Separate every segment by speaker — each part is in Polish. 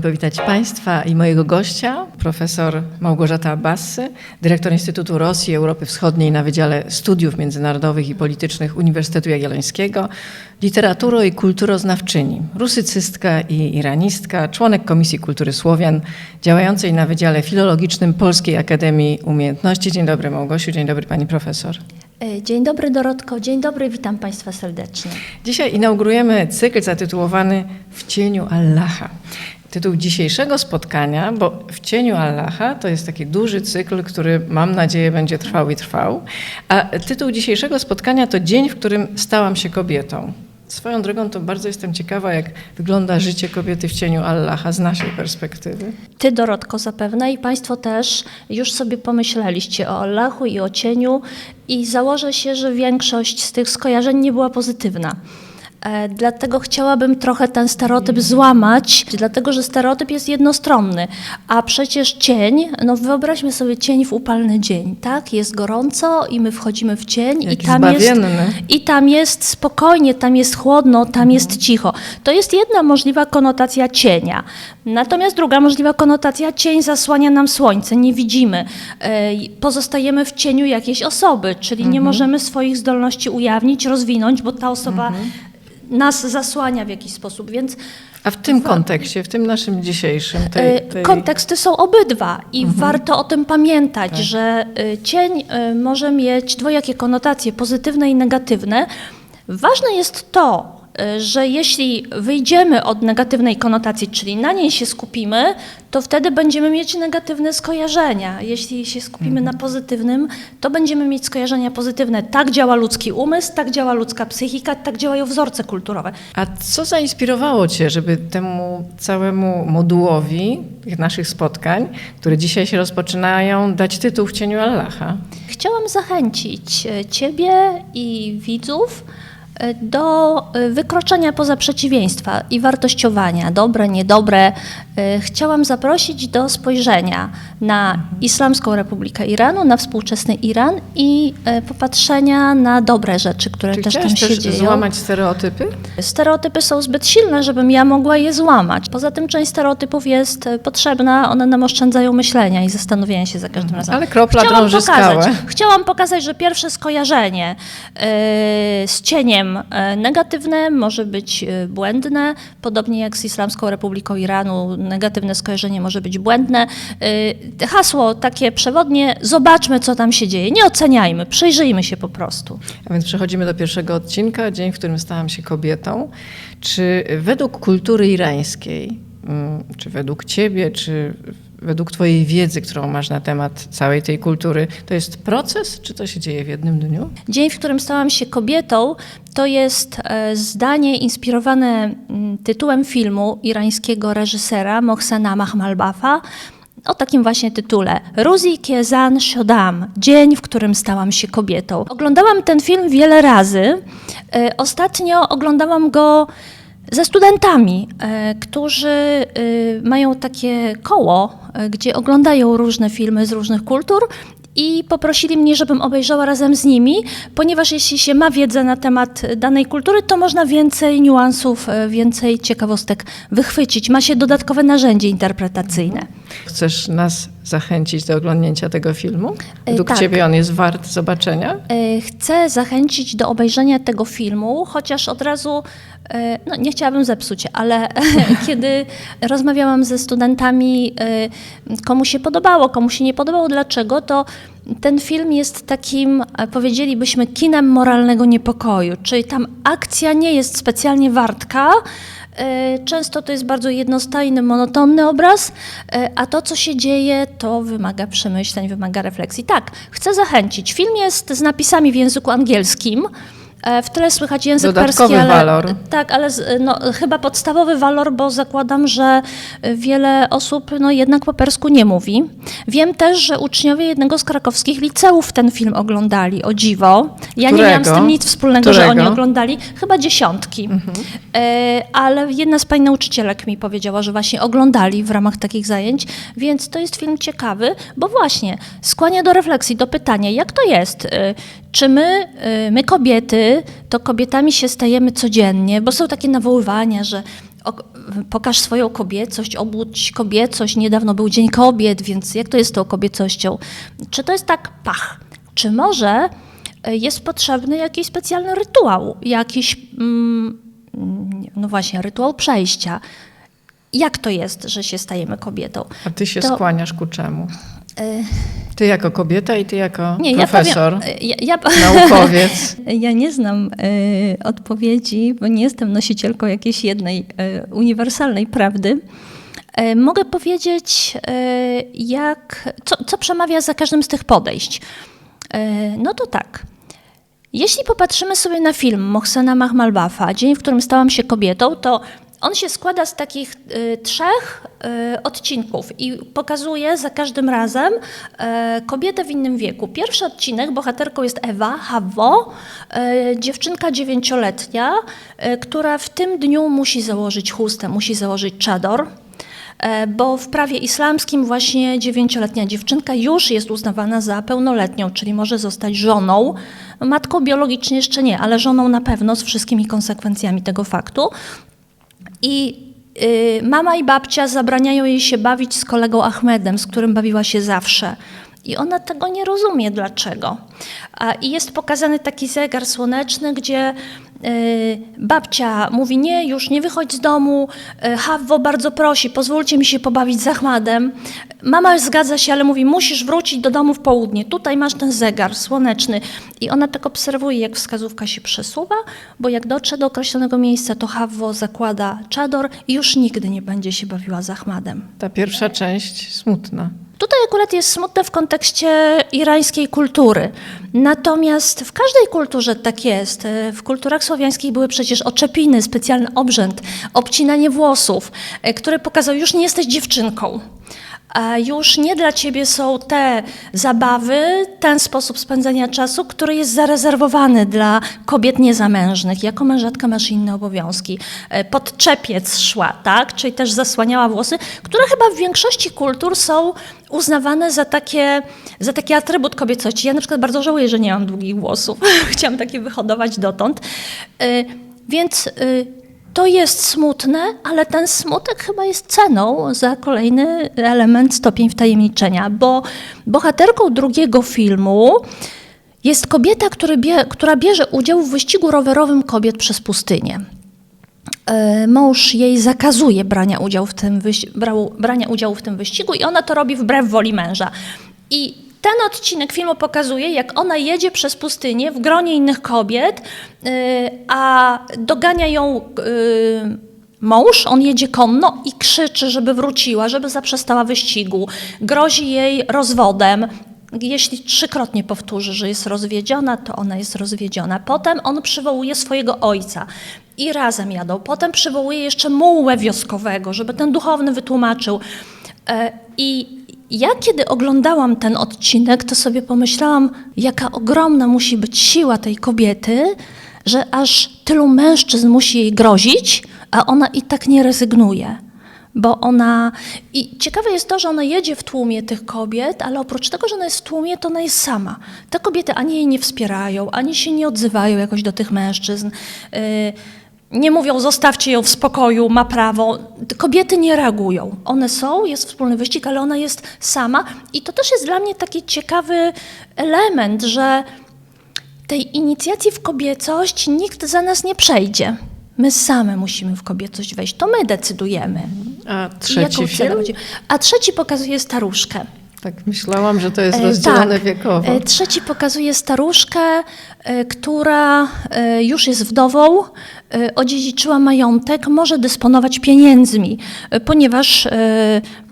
Speaker 1: Mi powitać Państwa i mojego gościa, profesor Małgorzata Bassy, dyrektor Instytutu Rosji i Europy Wschodniej na Wydziale Studiów Międzynarodowych i Politycznych Uniwersytetu Jagiellońskiego, literaturo i kulturoznawczyni, rusycystka i iranistka, członek Komisji Kultury Słowian, działającej na Wydziale Filologicznym Polskiej Akademii Umiejętności. Dzień dobry Małgosiu, dzień dobry Pani Profesor.
Speaker 2: E, Dzień dobry Dorotko, dzień dobry, witam Państwa serdecznie.
Speaker 1: Dzisiaj inaugurujemy cykl zatytułowany W cieniu Allaha. Tytuł dzisiejszego spotkania, bo W cieniu Allaha to jest taki duży cykl, który mam nadzieję będzie trwał i trwał. A tytuł dzisiejszego spotkania to Dzień, w którym stałam się kobietą. Swoją drogą to bardzo jestem ciekawa, jak wygląda życie kobiety w cieniu Allaha z naszej perspektywy.
Speaker 2: Ty Dorotko zapewne i Państwo też już sobie pomyśleliście o Allahu i o cieniu i założę się, że większość z tych skojarzeń nie była pozytywna. E, Dlatego chciałabym trochę ten stereotyp złamać, dlatego że stereotyp jest jednostronny, a przecież cień, no wyobraźmy sobie cień w upalny dzień, tak? Jest gorąco i my wchodzimy w cień i tam jest. I tam jest spokojnie, tam jest chłodno, tam jest cicho. To jest jedna możliwa konotacja cienia. Natomiast druga możliwa konotacja, cień zasłania nam słońce, nie widzimy. E, Pozostajemy w cieniu jakiejś osoby, czyli nie możemy swoich zdolności ujawnić, rozwinąć, bo ta osoba nas zasłania w jakiś sposób, więc
Speaker 1: A w tym kontekście, w tym naszym dzisiejszym, tej,
Speaker 2: E,
Speaker 1: tej...
Speaker 2: Konteksty są obydwa i warto o tym pamiętać, że e, cień e, może mieć dwojakie konotacje, pozytywne i negatywne. Ważne jest to, że jeśli wyjdziemy od negatywnej konotacji, czyli na niej się skupimy, to wtedy będziemy mieć negatywne skojarzenia. Jeśli się skupimy na pozytywnym, to będziemy mieć skojarzenia pozytywne. Tak działa ludzki umysł, tak działa ludzka psychika, tak działają wzorce kulturowe.
Speaker 1: A co zainspirowało Cię, żeby temu całemu modułowi tych naszych spotkań, które dzisiaj się rozpoczynają, dać tytuł w cieniu Allaha?
Speaker 2: Chciałam zachęcić e, Ciebie i widzów do e, wykroczenia poza przeciwieństwa i wartościowania, dobre, niedobre. E, Chciałam zaprosić do spojrzenia na Islamską Republikę Iranu, na współczesny Iran i e, popatrzenia na dobre rzeczy, które też tam się
Speaker 1: też
Speaker 2: dzieją.
Speaker 1: złamać stereotypy?
Speaker 2: Stereotypy są zbyt silne, żebym ja mogła je złamać. Poza tym część stereotypów jest potrzebna, one nam oszczędzają myślenia i zastanowienia się za każdym razem.
Speaker 1: Ale kropla
Speaker 2: Chciałam
Speaker 1: drąży
Speaker 2: pokazać,
Speaker 1: skałę.
Speaker 2: chciałam pokazać, że pierwsze skojarzenie e, z cieniem e, negatywne może być e, błędne, podobnie jak z Islamską Republiką Iranu negatywne skojarzenie może być błędne. E, hasło takie przewodnie, zobaczmy co tam się dzieje, nie oceniajmy, przyjrzyjmy się po prostu.
Speaker 1: A więc przechodzimy do pierwszego odcinka, dzień, w którym stałam się kobietą. Czy według kultury irańskiej, mm, czy według Ciebie, czy według Twojej wiedzy, którą masz na temat całej tej kultury, to jest proces, czy to się dzieje w jednym dniu?
Speaker 2: Dzień, w którym stałam się kobietą, to jest e, zdanie inspirowane mm, tytułem filmu irańskiego reżysera Mohsena Mahmalbafa o takim właśnie tytule Ruzi Kiezan Shodam, dzień, w którym stałam się kobietą. Oglądałam ten film wiele razy. E, Ostatnio oglądałam go ze studentami, e, którzy e, mają takie koło, e, gdzie oglądają różne filmy z różnych kultur i poprosili mnie, żebym obejrzała razem z nimi, ponieważ jeśli się ma wiedzę na temat danej kultury, to można więcej niuansów, więcej ciekawostek wychwycić. Ma się dodatkowe narzędzie interpretacyjne.
Speaker 1: Chcesz nas zachęcić do oglądnięcia tego filmu?
Speaker 2: E,
Speaker 1: Według
Speaker 2: tak.
Speaker 1: Ciebie on jest wart zobaczenia?
Speaker 2: E, Chcę zachęcić do obejrzenia tego filmu, chociaż od razu, e, no nie chciałabym zepsuć, ale kiedy rozmawiałam ze studentami, komu się podobało, komu się nie podobało, dlaczego, to ten film jest takim, powiedzielibyśmy, kinem moralnego niepokoju, czyli tam akcja nie jest specjalnie wartka, Często to jest bardzo jednostajny, monotonny obraz, e, a to, co się dzieje, to wymaga przemyśleń, wymaga refleksji. Tak, chcę zachęcić. Film jest z napisami w języku angielskim. E, W tle słychać język
Speaker 1: Dodatkowy
Speaker 2: perski, ale,
Speaker 1: walor.
Speaker 2: Tak, ale z- no, chyba podstawowy walor, bo zakładam, że wiele osób no, jednak po persku nie mówi. Wiem też, że uczniowie jednego z krakowskich liceów ten film oglądali, o dziwo. Ja nie miałam z
Speaker 1: Którego?
Speaker 2: tym nic wspólnego, że oni
Speaker 1: Którego?
Speaker 2: oglądali. Chyba dziesiątki. E, ale jedna z pań nauczycielek mi powiedziała, że właśnie oglądali w ramach takich zajęć, więc to jest film ciekawy, bo właśnie skłania do refleksji, do pytania, jak to jest? Czy my, e, my kobiety, to kobietami się stajemy codziennie, bo są takie nawoływania, że pokaż swoją kobiecość, obudź kobiecość. Niedawno był Dzień Kobiet, więc jak to jest z tą kobiecością? Czy to jest tak pach? Czy może y, jest potrzebny jakiś specjalny rytuał, jakiś, mm, no właśnie, rytuał przejścia? Jak to jest, że się stajemy kobietą?
Speaker 1: A ty się
Speaker 2: To-
Speaker 1: skłaniasz ku czemu?
Speaker 2: Y,
Speaker 1: Ty jako kobieta i ty jako
Speaker 2: Nie,
Speaker 1: profesor,
Speaker 2: ja powiem, ja, ja,
Speaker 1: naukowiec.
Speaker 2: Ja nie znam e, odpowiedzi, bo nie jestem nosicielką jakiejś jednej e, uniwersalnej prawdy. E, mogę powiedzieć, e, jak, co, co przemawia za każdym z tych podejść. E, no to tak. Jeśli popatrzymy sobie na film Mohsena Mahmalbafa, Dzień, w którym stałam się kobietą, to on się składa z takich y, trzech y, odcinków i pokazuje za każdym razem y, kobietę w innym wieku. Pierwszy odcinek, bohaterką jest Ewa, Hawwo, y, dziewczynka dziewięcioletnia, y, która w tym dniu musi założyć chustę, musi założyć czador. E, bo w prawie islamskim właśnie dziewięcioletnia dziewczynka już jest uznawana za pełnoletnią, czyli może zostać żoną. Matką biologicznie jeszcze nie, ale żoną na pewno z wszystkimi konsekwencjami tego faktu. I y, mama i babcia zabraniają jej się bawić z kolegą Ahmedem, z którym bawiła się zawsze. I ona tego nie rozumie, dlaczego. I jest pokazany taki zegar słoneczny, gdzie babcia mówi: Nie, już nie wychodź z domu. Y, Hawwo bardzo prosi, pozwólcie mi się pobawić z Ahmadem. Mama zgadza się, ale mówi: Musisz wrócić do domu w południe. Tutaj masz ten zegar słoneczny. I ona tak obserwuje, jak wskazówka się przesuwa, bo jak dotrze do określonego miejsca, to Hawwo zakłada czador i już nigdy nie będzie się bawiła z Ahmadem.
Speaker 1: Ta pierwsza część smutna.
Speaker 2: Tutaj akurat jest smutne w kontekście irańskiej kultury. Natomiast w każdej kulturze tak jest. W kulturach słowiańskich były przecież oczepiny, specjalny obrzęd, obcinanie włosów, e, który pokazał, już nie jesteś dziewczynką. A już nie dla ciebie są te zabawy, ten sposób spędzania czasu, który jest zarezerwowany dla kobiet niezamężnych. Jako mężatka masz inne obowiązki. E, Pod czepiec szła, tak? Czyli też zasłaniała włosy, które chyba w większości kultur są uznawane za, takie, za taki atrybut kobiecości. Ja na przykład bardzo żałuję, że nie mam długich włosów. Chciałam takie wyhodować dotąd. E, Więc y, to jest smutne, ale ten smutek chyba jest ceną za kolejny element, stopień wtajemniczenia, bo bohaterką drugiego filmu jest kobieta, która bierze udział w wyścigu rowerowym kobiet przez pustynię. E, Mąż jej zakazuje brania udziału, w tym brania udziału w tym wyścigu i ona to robi wbrew woli męża. I ten odcinek filmu pokazuje, jak ona jedzie przez pustynię w gronie innych kobiet, y, a dogania ją y, mąż, on jedzie konno i krzyczy, żeby wróciła, żeby zaprzestała wyścigu. Grozi jej rozwodem. Jeśli trzykrotnie powtórzy, że jest rozwiedziona, to ona jest rozwiedziona. Potem on przywołuje swojego ojca i razem jadą. Potem przywołuje jeszcze mułę wioskowego, żeby ten duchowny wytłumaczył. E, I ja, kiedy oglądałam ten odcinek, to sobie pomyślałam, jaka ogromna musi być siła tej kobiety, że aż tylu mężczyzn musi jej grozić, a ona i tak nie rezygnuje. Bo ona. I ciekawe jest to, że ona jedzie w tłumie tych kobiet, ale oprócz tego, że ona jest w tłumie, to ona jest sama. Te kobiety ani jej nie wspierają, ani się nie odzywają jakoś do tych mężczyzn. Yy, nie mówią, zostawcie ją w spokoju, ma prawo. Kobiety nie reagują. One są, jest wspólny wyścig, ale ona jest sama. I to też jest dla mnie taki ciekawy element, że tej inicjacji w kobiecość nikt za nas nie przejdzie. My same musimy w kobiecość wejść. To my decydujemy.
Speaker 1: A trzeci film?
Speaker 2: A trzeci pokazuje staruszkę.
Speaker 1: Tak myślałam, że to jest
Speaker 2: E,
Speaker 1: rozdzielone
Speaker 2: tak.
Speaker 1: wiekowo.
Speaker 2: E, Trzeci pokazuje staruszkę, e, która już jest wdową, odziedziczyła majątek, może dysponować pieniędzmi, ponieważ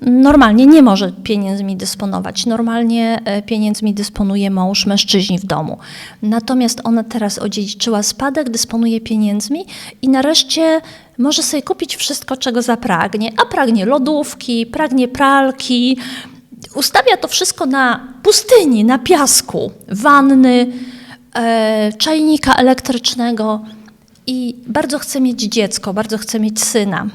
Speaker 2: normalnie nie może pieniędzmi dysponować. Normalnie pieniędzmi dysponuje mąż mężczyźni w domu. Natomiast ona teraz odziedziczyła spadek, dysponuje pieniędzmi i nareszcie może sobie kupić wszystko, czego zapragnie. A pragnie lodówki, pragnie pralki, ustawia to wszystko na pustyni, na piasku, wanny, e, czajnika elektrycznego i bardzo chce mieć dziecko, bardzo chce mieć syna.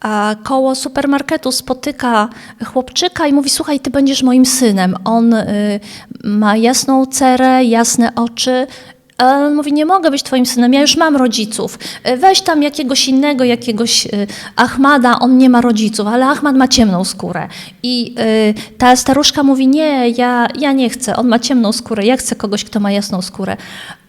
Speaker 2: A koło supermarketu spotyka chłopczyka i mówi: Słuchaj, ty będziesz moim synem. On y, ma jasną cerę, jasne oczy, On mówi, nie mogę być twoim synem, ja już mam rodziców. E, Weź tam jakiegoś innego, jakiegoś e, Ahmada, on nie ma rodziców, ale Ahmad ma ciemną skórę. I e, ta staruszka mówi, nie, ja, ja nie chcę, on ma ciemną skórę, ja chcę kogoś, kto ma jasną skórę.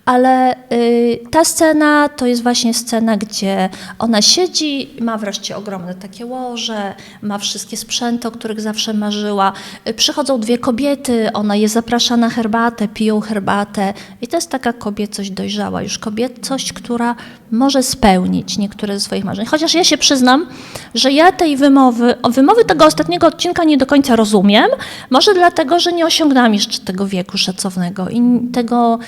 Speaker 2: Ale y, ta scena to jest właśnie scena, gdzie ona siedzi, ma wreszcie ogromne takie łoże, ma wszystkie sprzęty, o których zawsze marzyła. Y, przychodzą dwie kobiety, ona je zaprasza na herbatę, piją herbatę. I to jest taka kobiecość dojrzała, już kobiecość, która może spełnić niektóre ze swoich marzeń. Chociaż ja się przyznam, że ja tej wymowy, wymowy tego ostatniego odcinka nie do końca rozumiem. Może dlatego, że nie osiągnęłam jeszcze tego wieku szacownego i tego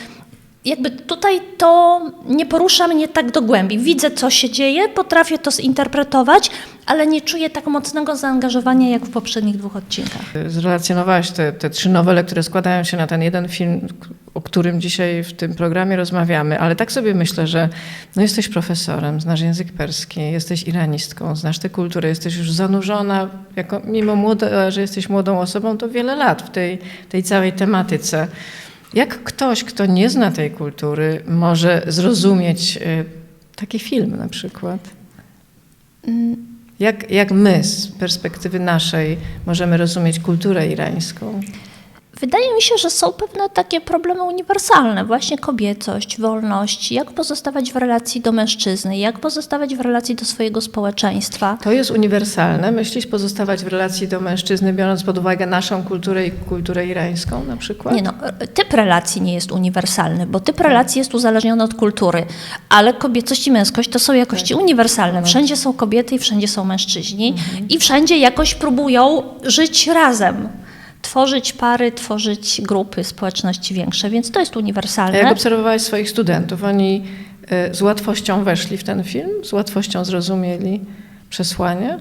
Speaker 2: jakby tutaj to nie porusza mnie tak do głębi. Widzę, co się dzieje, potrafię to zinterpretować, ale nie czuję tak mocnego zaangażowania jak w poprzednich dwóch odcinkach.
Speaker 1: Zrelacjonowałaś te, te trzy nowele, które składają się na ten jeden film, o którym dzisiaj w tym programie rozmawiamy, ale tak sobie myślę, że no jesteś profesorem, znasz język perski, jesteś iranistką, znasz tę kulturę, jesteś już zanurzona, jako, mimo młode, że jesteś młodą osobą, to wiele lat w tej, tej całej tematyce. Jak ktoś, kto nie zna tej kultury, może zrozumieć y, taki film na przykład? Jak, jak my z perspektywy naszej możemy rozumieć kulturę irańską?
Speaker 2: Wydaje mi się, że są pewne takie problemy uniwersalne, właśnie kobiecość, wolność, jak pozostawać w relacji do mężczyzny, jak pozostawać w relacji do swojego społeczeństwa.
Speaker 1: To jest uniwersalne, myślisz, pozostawać w relacji do mężczyzny, biorąc pod uwagę naszą kulturę i kulturę irańską na przykład?
Speaker 2: Nie no, typ relacji nie jest uniwersalny, bo typ relacji jest uzależniony od kultury, ale kobiecość i męskość to są jakości uniwersalne. Wszędzie są kobiety i wszędzie są mężczyźni i wszędzie jakoś próbują żyć razem. Tworzyć pary, tworzyć grupy, społeczności większe, więc to jest
Speaker 1: A
Speaker 2: uniwersalne.
Speaker 1: jak obserwowałeś swoich studentów, oni y, z łatwością weszli w ten film? Z łatwością zrozumieli przesłanie?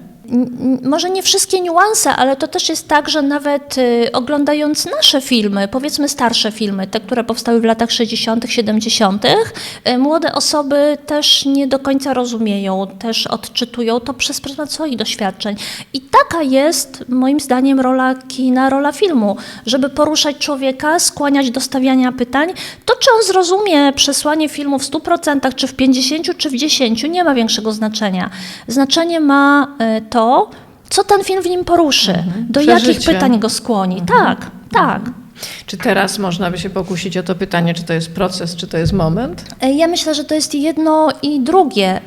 Speaker 2: Może nie wszystkie niuanse, ale to też jest tak, że nawet y, oglądając nasze filmy, powiedzmy starsze filmy, te, które powstały w latach 60., 70., y, młode osoby też nie do końca rozumieją, też odczytują to przez pryzmat swoich doświadczeń. I taka jest moim zdaniem rola kina, rola filmu, żeby poruszać człowieka, skłaniać do stawiania pytań. To, czy on zrozumie przesłanie filmu w 100%, czy w 50%, czy w 10%, nie ma większego znaczenia. Znaczenie ma y, to, co ten film w nim poruszy, do jakich pytań go skłoni. Tak, tak.
Speaker 1: Czy teraz można by się pokusić o to pytanie, czy to jest proces, czy to jest moment?
Speaker 2: E, Ja myślę, że to jest jedno i drugie,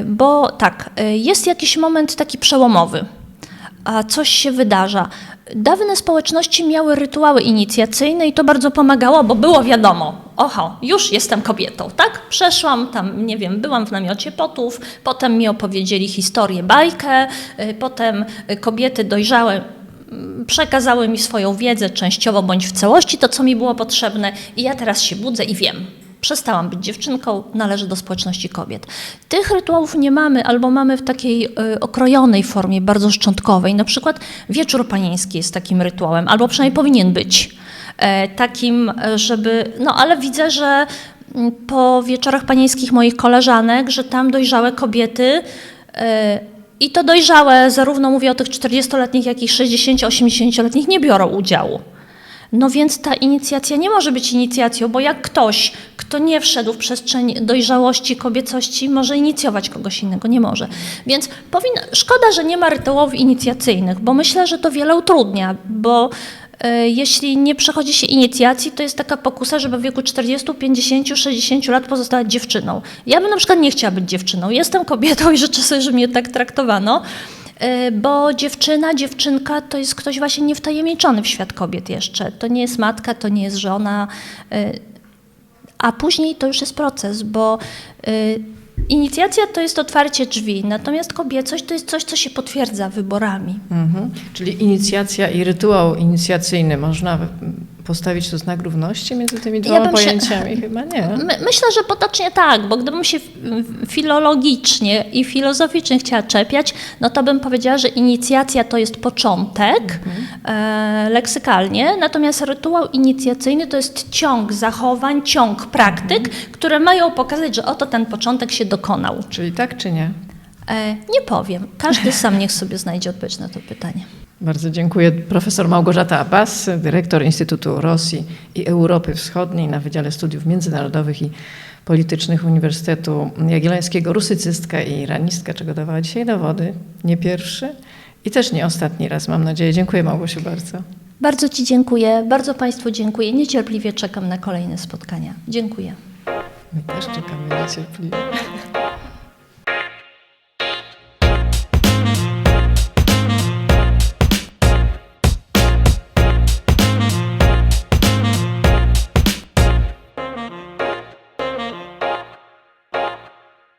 Speaker 2: y, bo tak, y, jest jakiś moment taki przełomowy, a coś się wydarza. Dawne społeczności miały rytuały inicjacyjne i to bardzo pomagało, bo było wiadomo, oho, już jestem kobietą, tak? Przeszłam tam, nie wiem, byłam w namiocie potów, potem mi opowiedzieli historię, bajkę, y, potem kobiety dojrzałe mm, przekazały mi swoją wiedzę częściowo bądź w całości, to co mi było potrzebne i ja teraz się budzę i wiem. Przestałam być dziewczynką, należę do społeczności kobiet. Tych rytuałów nie mamy, albo mamy w takiej y, okrojonej formie, bardzo szczątkowej. Na przykład wieczór panieński jest takim rytuałem, albo przynajmniej powinien być. E, takim, e, żeby. No ale widzę, że po wieczorach panieńskich moich koleżanek, że tam dojrzałe kobiety. e, I to dojrzałe, zarówno mówię o tych 40-letnich, jak i 60-80-letnich, nie biorą udziału. No więc ta inicjacja nie może być inicjacją, bo jak ktoś, kto nie wszedł w przestrzeń dojrzałości, kobiecości, może inicjować kogoś innego, nie może. Więc szkoda, że nie ma rytuałów inicjacyjnych, bo myślę, że to wiele utrudnia, bo e, jeśli nie przechodzi się inicjacji, to jest taka pokusa, żeby w wieku 40, 50, 60 lat pozostawać dziewczyną. Ja bym na przykład nie chciała być dziewczyną. Jestem kobietą i życzę sobie, żeby mnie tak traktowano. E, Bo dziewczyna, dziewczynka to jest ktoś właśnie niewtajemniczony w świat kobiet jeszcze. To nie jest matka, to nie jest żona. e, A później to już jest proces, bo e, inicjacja to jest otwarcie drzwi, natomiast kobiecość to jest coś, co się potwierdza wyborami.
Speaker 1: Mhm. Czyli inicjacja i rytuał inicjacyjny można postawić tu znak równości między tymi dwoma
Speaker 2: się-
Speaker 1: pojęciami? Chyba nie.
Speaker 2: My, myślę, że potocznie tak, bo gdybym się filologicznie i filozoficznie chciała czepiać, no to bym powiedziała, że inicjacja to jest początek e, leksykalnie, natomiast rytuał inicjacyjny to jest ciąg zachowań, ciąg praktyk, które mają pokazać, że oto ten początek się dokonał.
Speaker 1: Czyli tak czy nie?
Speaker 2: E, nie powiem, każdy sam niech sobie znajdzie odpowiedź na to pytanie.
Speaker 1: Bardzo dziękuję. Profesor Małgorzata Abbas, dyrektor Instytutu Rosji i Europy Wschodniej na Wydziale Studiów Międzynarodowych i Politycznych Uniwersytetu Jagiellońskiego, rusycystka i iranistka, czego dawała dzisiaj dowody. Nie pierwszy i też nie ostatni raz, mam nadzieję. Dziękuję Małgosiu bardzo.
Speaker 2: Bardzo Ci dziękuję, bardzo Państwu dziękuję. Niecierpliwie czekam na kolejne spotkania. Dziękuję.
Speaker 1: My też czekamy niecierpliwie.